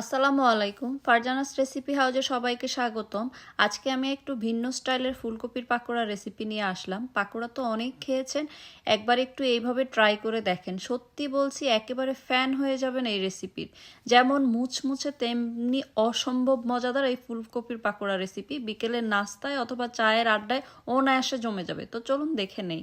আসসালামু আলাইকুম ফারজানাস রেসিপি হাউজে সবাইকে স্বাগতম। আজকে আমি একটু ভিন্ন স্টাইলের ফুলকপির পাকোড়া রেসিপি নিয়ে আসলাম। পাকোড়া তো অনেক খেয়েছেন, একবার একটু এইভাবে ট্রাই করে দেখেন। সত্যি বলছি, একেবারে ফ্যান হয়ে যাবেন এই রেসিপির। যেমন মুচমুচে তেমনি অসম্ভব মজাদার এই ফুলকপির পাকোড়া রেসিপি। বিকেলের নাস্তায় অথবা চায়ের আড্ডায় অনায়াসে জমে যাবে। তো চলুন দেখে নেই।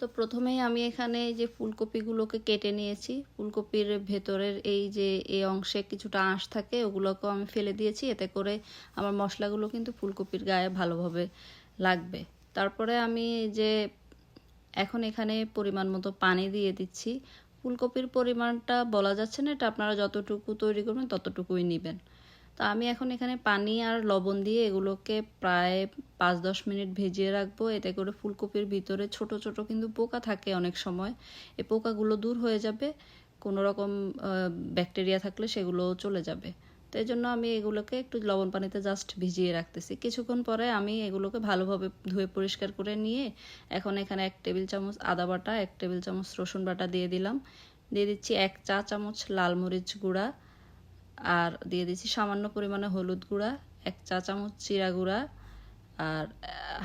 তো প্রথমেই আমি এখানে যে ফুলকপিগুলোকে কেটে নিয়েছি। ফুলকপির ভেতরের এই যে এই অংশে কিছুটা আঁশ থাকে, ওগুলোকেও আমি ফেলে দিয়েছি। এতে করে আমার মশলাগুলো কিন্তু ফুলকপির গায়ে ভালোভাবে লাগবে। তারপরে আমি যে এখন এখানে পরিমাণ মতো পানি দিয়ে দিচ্ছি। ফুলকপির পরিমাণটা বলা যাচ্ছে না, এটা আপনারা যতটুকু তৈরি করবেন ততটুকুই নেবেন। তো আমি এখন এখানে পানি আর লবণ দিয়ে এগুলোকে প্রায় পাঁচ দশ মিনিট ভেজিয়ে রাখব। এতে করে ফুলকপির ভিতরে ছোট ছোট কিন্তু পোকা থাকে অনেক সময়। এই পোকাগুলো দূর হয়ে যাবে, কোনো রকম ব্যাকটেরিয়া থাকলে সেগুলোও চলে যাবে। তো এই জন্য আমি এগুলোকে একটু লবণ পানিতে জাস্ট ভিজিয়ে রাখতেছি। কিছুক্ষণ পরে আমি এগুলোকে ভালোভাবে ধুয়ে পরিষ্কার করে নিয়ে এখন এখানে এক টেবিল চামচ আদা বাটা, এক টেবিল চামচ রসুন বাটা দিয়ে দিলাম। দিয়ে দিচ্ছি এক চা চামচ লাল মরিচ গুঁড়া আর দিয়ে দিচ্ছি সামান্য পরিমাণে হলুদ গুঁড়া, এক চা চামচ জিরা গুঁড়া আর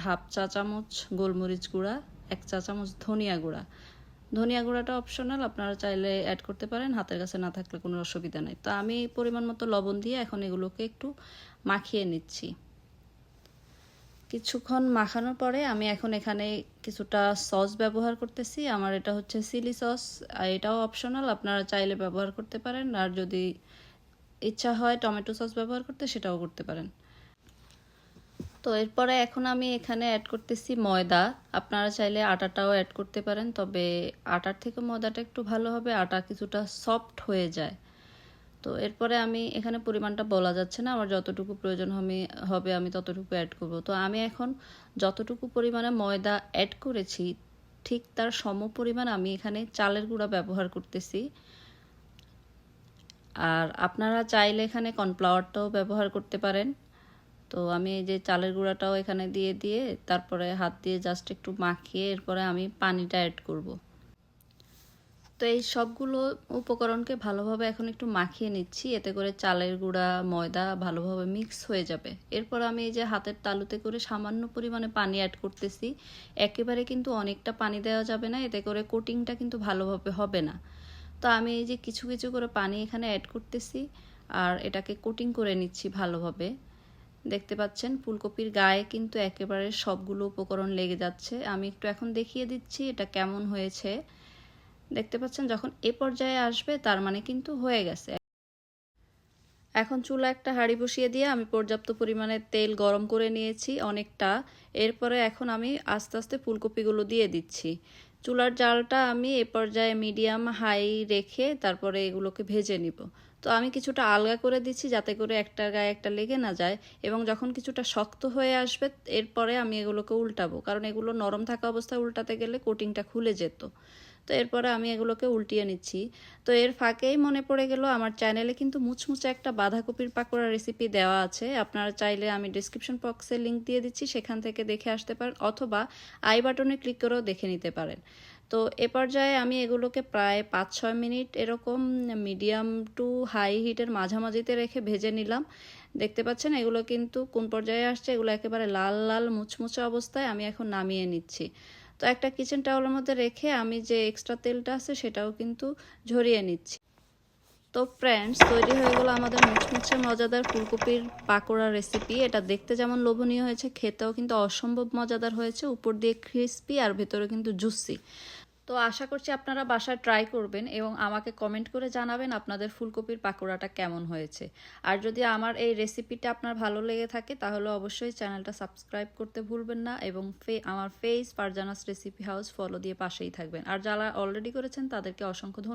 হাফ চা চামচ গোলমরিচ গুঁড়া, এক চা চামচ ধনিয়া গুঁড়া। ধনিয়া গুঁড়াটা অপশনাল আপনারা চাইলে অ্যাড করতে পারেন, হাতের কাছে না থাকলে কোনো অসুবিধা নেই। তো আমি পরিমাণ মতো লবণ দিয়ে এখন এগুলোকে একটু মাখিয়ে নিচ্ছি। কিছুক্ষণ মাখানোর পরে আমি এখন এখানে কিছুটা সস ব্যবহার করতেছি। আমার এটা হচ্ছে চিলি সস এটাও অপশনাল আপনারা চাইলে ব্যবহার করতে পারেন। আর যদি ইচ্ছা হয় টমেটো সস ব্যবহার করতে, সেটাও করতে পারেন। তো এরপরে এখন আমি এখানে অ্যাড করতেছি ময়দা। আপনারা চাইলে আটাটাও অ্যাড করতে পারেন, তবে আটার থেকে ময়দাটা একটু ভালো হবে, আটা কিছুটা সফট হয়ে যায়। তো এরপরে আমি এখানে পরিমাণটা বলা যাচ্ছে না, আমার যতটুকু প্রয়োজন হবে হবে আমি ততটুকু অ্যাড করব। তো আমি এখন যতটুকু পরিমাণে ময়দা অ্যাড করেছি, ঠিক তার সম পরিমাণ আমি এখানে চালের গুঁড়া ব্যবহার করতেছি। আর আপনারা চাইলে এখানে কর্নফ্লাওয়ারটাও ব্যবহার করতে পারেন। তো আমি এই যে চালের গুঁড়াটাও এখানে দিয়ে দিয়ে তারপরে হাত দিয়ে জাস্ট একটু মাখিয়ে এরপরে আমি পানিটা অ্যাড করব। তো এই সবগুলো উপকরণকে ভালোভাবে এখন একটু মাখিয়ে নিচ্ছি, এতে করে চালের গুঁড়া, ময়দা ভালোভাবে মিক্স হয়ে যাবে। এরপর আমি এই যে হাতের তালুতে করে সামান্য পরিমাণে পানি অ্যাড করতেছি। একেবারে কিন্তু অনেকটা পানি দেওয়া যাবে না, এতে করে কোটিংটা কিন্তু ভালোভাবে হবে না। তো আমি এই যে কিছু কিছু করে পানি এখানে অ্যাড করতেছি আর এটাকে কোটিং করে নিচ্ছি ভালোভাবে। দেখতে পাচ্ছেন, ফুলকপির গায়ে কিন্তু একেবারে সবগুলো উপকরণ লেগে যাচ্ছে। আমি একটু এখন দেখিয়ে দিচ্ছি এটা কেমন হয়েছে। দেখতে পাচ্ছেন, যখন এ পর্যায়ে আসবে তার মানে কিন্তু হয়ে গেছে। এখন চুলা একটা হাঁড়ি বসিয়ে দিয়ে আমি পর্যাপ্ত পরিমাণে তেল গরম করে নিয়েছি অনেকটা। এরপরে এখন আমি আস্তে আস্তে ফুলকপিগুলো দিয়ে দিচ্ছি। চুলার জালটা আমি এ পর্যায়ে মিডিয়াম হাই রেখে তারপরে এগুলোকে ভেজে নিব। তো আমি কিছুটা আলগা করে দিচ্ছি যাতে করে একটা গায়ে একটা লেগে না যায় এবং যখন কিছুটা শক্ত হয়ে আসবে এরপরে আমি এগুলোকে উল্টাবো। কারণ এগুলো নরম থাকা অবস্থায় উল্টাতে গেলে কোটিংটা খুলে যেত। তো এরপরে আমি এগুলোকে উল্টিয়ে নিচ্ছি। তো এর ফাঁকেই মনে পড়ে গেল আমার চ্যানেলে কিন্তু মুচমুচে একটা বাঁধাকপির পাকোড়া রেসিপি দেওয়া আছে। আপনারা চাইলে আমি ডিসক্রিপশন বক্সে লিঙ্ক দিয়ে দিচ্ছি, সেখান থেকে দেখে আসতে পারেন অথবা আই বাটনে ক্লিক করেও দেখে নিতে পারেন। তো এ পর্যায়ে আমি এগুলোকে প্রায় পাঁচ ছয় মিনিট এরকম মিডিয়াম টু হাই হিটের মাঝামাঝিতে রেখে ভেজে নিলাম। দেখতে পাচ্ছেন এগুলো কিন্তু কোন পর্যায়ে আসছে? এগুলো একেবারে লাল লাল মুচমুচে অবস্থায় আমি এখন নামিয়ে নিচ্ছি। তো একটা কিচেন টাওয়ালের মধ্যে রেখে আমি যে এক্সট্রা তেলটা আছে সেটাও কিন্তু ঝরিয়ে নিচ্ছি। তো ফ্রেন্ডস তৈরি হয়ে গেলো আমাদের মুচমুচে মজাদার ফুলকপির পাকোড়া রেসিপি এটা দেখতে যেমন লোভনীয় হয়েছে, খেতেও কিন্তু অসম্ভব মজাদার হয়েছে। উপর দিয়ে ক্রিস্পি আর ভেতরে কিন্তু জুসি তো আশা করছি আপনারা বাসায় ট্রাই করবেন এবং আমাকে কমেন্ট করে জানাবেন আপনাদের ফুলকপির পাকোড়াটা কেমন হয়েছে। আর যদি আমার এই রেসিপিটা আপনার ভালো লেগে থাকে, তাহলে অবশ্যই চ্যানেলটা সাবস্ক্রাইব করতে ভুলবেন না এবং ফে, আমার face Parjana's recipe house follow দিয়ে পাশেই থাকবেন। আর যারা অলরেডি করেছেন, তাদেরকে অসংখ্য ধন্যবাদ